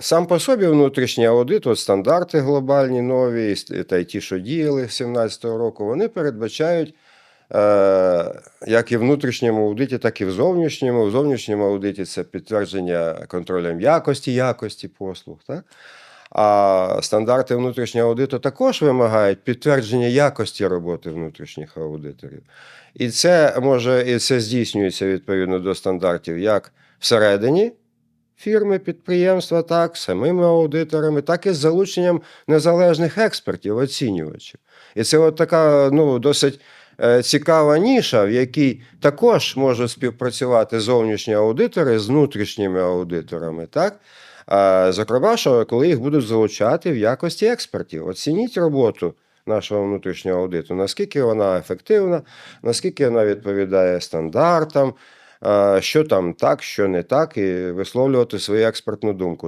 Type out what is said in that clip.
Сам по собі внутрішній аудит, от стандарти глобальні нові, та й ті, що діяли з 2017 року, вони передбачають, е, як і внутрішньому аудиті, так і в зовнішньому. В зовнішньому аудиті це підтвердження контролем якості, якості послуг. Так? А стандарти внутрішнього аудиту також вимагають підтвердження якості роботи внутрішніх аудиторів. І це може і це здійснюється відповідно до стандартів як всередині фірми, підприємства, так, самими аудиторами, так і з залученням незалежних експертів, оцінювачів. І це от така ну, досить е, цікава ніша, в якій також можуть співпрацювати зовнішні аудитори з внутрішніми аудиторами. Так? Зокрема, що коли їх будуть залучати в якості експертів. Оцініть роботу нашого внутрішнього аудиту, наскільки вона ефективна, наскільки вона відповідає стандартам, що там так, що не так, і висловлювати свою експертну думку.